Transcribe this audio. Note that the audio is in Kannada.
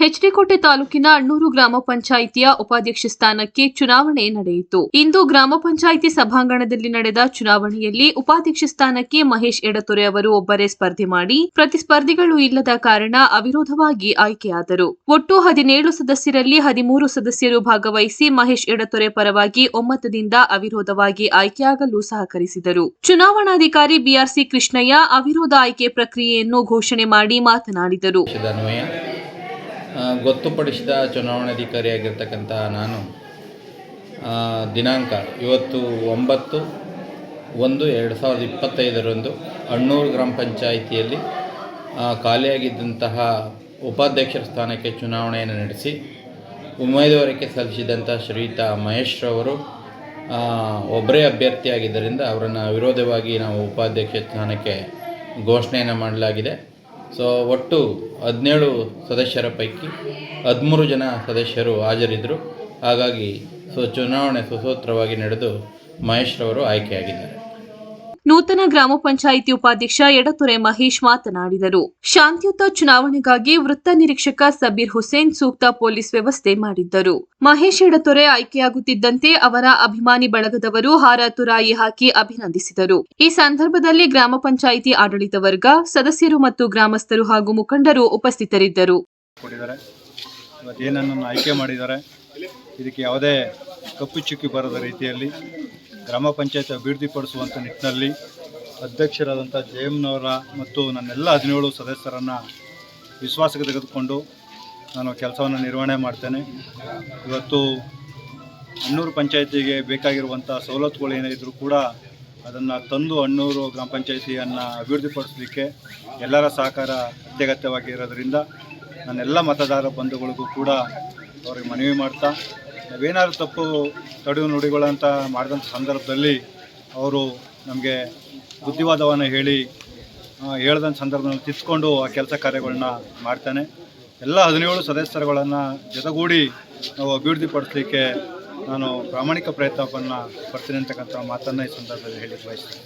ಹೆಚ್ಡಿಕೋಟೆ ತಾಲೂಕಿನ ಅಣ್ಣೂರು ಗ್ರಾಮ ಪಂಚಾಯಿತಿಯ ಉಪಾಧ್ಯಕ್ಷ ಸ್ಥಾನಕ್ಕೆ ಚುನಾವಣೆ ನಡೆಯಿತು. ಇಂದು ಗ್ರಾಮ ಪಂಚಾಯಿತಿ ಸಭಾಂಗಣದಲ್ಲಿ ನಡೆದ ಚುನಾವಣೆಯಲ್ಲಿ ಉಪಾಧ್ಯಕ್ಷ ಸ್ಥಾನಕ್ಕೆ ಮಹೇಶ್ ಎಡತೊರೆ ಅವರು ಒಬ್ಬರೇ ಸ್ಪರ್ಧೆ ಮಾಡಿ ಪ್ರತಿಸ್ಪರ್ಧಿಗಳು ಇಲ್ಲದ ಕಾರಣ ಅವಿರೋಧವಾಗಿ ಆಯ್ಕೆಯಾದರು. ಒಟ್ಟು ಹದಿನೇಳು ಸದಸ್ಯರಲ್ಲಿ ಹದಿಮೂರು ಸದಸ್ಯರು ಭಾಗವಹಿಸಿ ಮಹೇಶ್ ಎಡತೊರೆ ಪರವಾಗಿ ಒಮ್ಮತದಿಂದ ಅವಿರೋಧವಾಗಿ ಆಯ್ಕೆಯಾಗಲು ಸಹಕರಿಸಿದರು. ಚುನಾವಣಾಧಿಕಾರಿ ಬಿಆರ್ಸಿ ಕೃಷ್ಣಯ್ಯ ಅವಿರೋಧ ಆಯ್ಕೆ ಪ್ರಕ್ರಿಯೆಯನ್ನು ಘೋಷಣೆ ಮಾಡಿ ಮಾತನಾಡಿದರು. ಗೊತ್ತುಪಡಿಸಿದ ಚುನಾವಣಾಧಿಕಾರಿಯಾಗಿರ್ತಕ್ಕಂಥ ನಾನು ದಿನಾಂಕ ಇವತ್ತು ಒಂಬತ್ತು ಒಂದು ಎರಡು ಸಾವಿರದ ಇಪ್ಪತ್ತೈದರಂದು ಅಣ್ಣೂರು ಗ್ರಾಮ ಪಂಚಾಯಿತಿಯಲ್ಲಿ ಖಾಲಿಯಾಗಿದ್ದಂತಹ ಉಪಾಧ್ಯಕ್ಷರ ಸ್ಥಾನಕ್ಕೆ ಚುನಾವಣೆಯನ್ನು ನಡೆಸಿ ಉಮೇದುವಾರಿಕೆ ಸಲ್ಲಿಸಿದಂಥ ಶ್ರೀಯುತ ಮಹೇಶ್ ರವರು ಆ, ಒಬ್ಬರೇ ಅಭ್ಯರ್ಥಿಯಾಗಿದ್ದರಿಂದ ಅವರನ್ನು ವಿರೋಧವಾಗಿ ನಾವು ಉಪಾಧ್ಯಕ್ಷ ಸ್ಥಾನಕ್ಕೆ ಘೋಷಣೆಯನ್ನು ಮಾಡಲಾಗಿದೆ. ಸೊ ಒಟ್ಟು ಹದಿನೇಳು ಸದಸ್ಯರ ಪೈಕಿ ಹದಿಮೂರು ಜನ ಸದಸ್ಯರು ಹಾಜರಿದ್ದರು ಹಾಗಾಗಿ, ಸೊ, ಚುನಾವಣೆ ಸುಸೂತ್ರವಾಗಿ ನಡೆದು ಮಹೇಶ್ರವರು ಆಯ್ಕೆಯಾಗಿದ್ದಾರೆ. ನೂತನ ಗ್ರಾಮ ಪಂಚಾಯಿತಿ ಉಪಾಧ್ಯಕ್ಷ ಎಡತೊರೆ ಮಹೇಶ್ ಮಾತನಾಡಿದರು. ಶಾಂತಿಯುತ ಚುನಾವಣೆಗಾಗಿ ವೃತ್ತ ನಿರೀಕ್ಷಕ ಸಬೀರ್ ಹುಸೇನ್ ಸೂಕ್ತ ಪೊಲೀಸ್ ವ್ಯವಸ್ಥೆ ಮಾಡಿದ್ದರು. ಮಹೇಶ್ ಎಡತೊರೆ ಆಯ್ಕೆಯಾಗುತ್ತಿದ್ದಂತೆ ಅವರ ಅಭಿಮಾನಿ ಬಳಗದವರು ಹಾರ ತುರಾಯಿ ಹಾಕಿ ಅಭಿನಂದಿಸಿದರು. ಈ ಸಂದರ್ಭದಲ್ಲಿ ಗ್ರಾಮ ಪಂಚಾಯಿತಿ ಆಡಳಿತ ವರ್ಗ, ಸದಸ್ಯರು ಮತ್ತು ಗ್ರಾಮಸ್ಥರು ಹಾಗೂ ಮುಖಂಡರು ಉಪಸ್ಥಿತರಿದ್ದರು. ಆಯ್ಕೆ ಮಾಡಿದ್ದಾರೆ, ಇದಕ್ಕೆ ಯಾವುದೇ ಕಪ್ಪು ಚುಕ್ಕಿ ಬರದ ರೀತಿಯಲ್ಲಿ ಗ್ರಾಮ ಪಂಚಾಯತ್ ಅಭಿವೃದ್ಧಿಪಡಿಸುವಂಥ ನಿಟ್ಟಿನಲ್ಲಿ ಅಧ್ಯಕ್ಷರಾದಂಥ ಜಯಮ್ನವರ ಮತ್ತು ನನ್ನೆಲ್ಲ ಹದಿನೇಳು ಸದಸ್ಯರನ್ನು ವಿಶ್ವಾಸಕ್ಕೆ ತೆಗೆದುಕೊಂಡು ನಾನು ಕೆಲಸವನ್ನು ನಿರ್ವಹಣೆ ಮಾಡ್ತೇನೆ. ಇವತ್ತು ಅಣ್ಣೂರು ಪಂಚಾಯತಿಗೆ ಬೇಕಾಗಿರುವಂಥ ಸವಲತ್ತುಗಳು ಏನಿದ್ರು ಕೂಡ ಅದನ್ನು ತಂದು ಅಣ್ಣೂರು ಗ್ರಾಮ ಪಂಚಾಯತಿಯನ್ನು ಅಭಿವೃದ್ಧಿಪಡಿಸಲಿಕ್ಕೆ ಎಲ್ಲರ ಸಹಕಾರ ಅತ್ಯಗತ್ಯವಾಗಿರೋದ್ರಿಂದ ನನ್ನೆಲ್ಲ ಮತದಾರ ಬಂಧುಗಳಿಗೂ ಕೂಡ ಅವ್ರಿಗೆ ಮನವಿ ಮಾಡ್ತಾ ನಾವೇನಾದ್ರು ತಪ್ಪು, ತಡೆಯು ನುಡಿಗಳಂತ ಮಾಡಿದಂಥ ಸಂದರ್ಭದಲ್ಲಿ ಅವರು ನಮಗೆ ಬುದ್ಧಿವಾದವನ್ನು ಹೇಳಿ ಹೇಳ್ದಂಥ ಸಂದರ್ಭದಲ್ಲಿ ತಿದ್ಕೊಂಡು ಆ ಕೆಲಸ ಕಾರ್ಯಗಳನ್ನ ಮಾಡ್ತಾನೆ. ಎಲ್ಲ ಹದಿನೇಳು ಸದಸ್ಯರುಗಳನ್ನು ಜೊತೆಗೂಡಿ ನಾವು ಅಭಿವೃದ್ಧಿಪಡಿಸಲಿಕ್ಕೆ ನಾನು ಪ್ರಾಮಾಣಿಕ ಪ್ರಯತ್ನವನ್ನು ಪಡ್ತೀನಿ ಅಂತಕ್ಕಂಥ ಮಾತನ್ನು ಈ ಸಂದರ್ಭದಲ್ಲಿ ಹೇಳಿ ಬಯಸ್ತೇನೆ.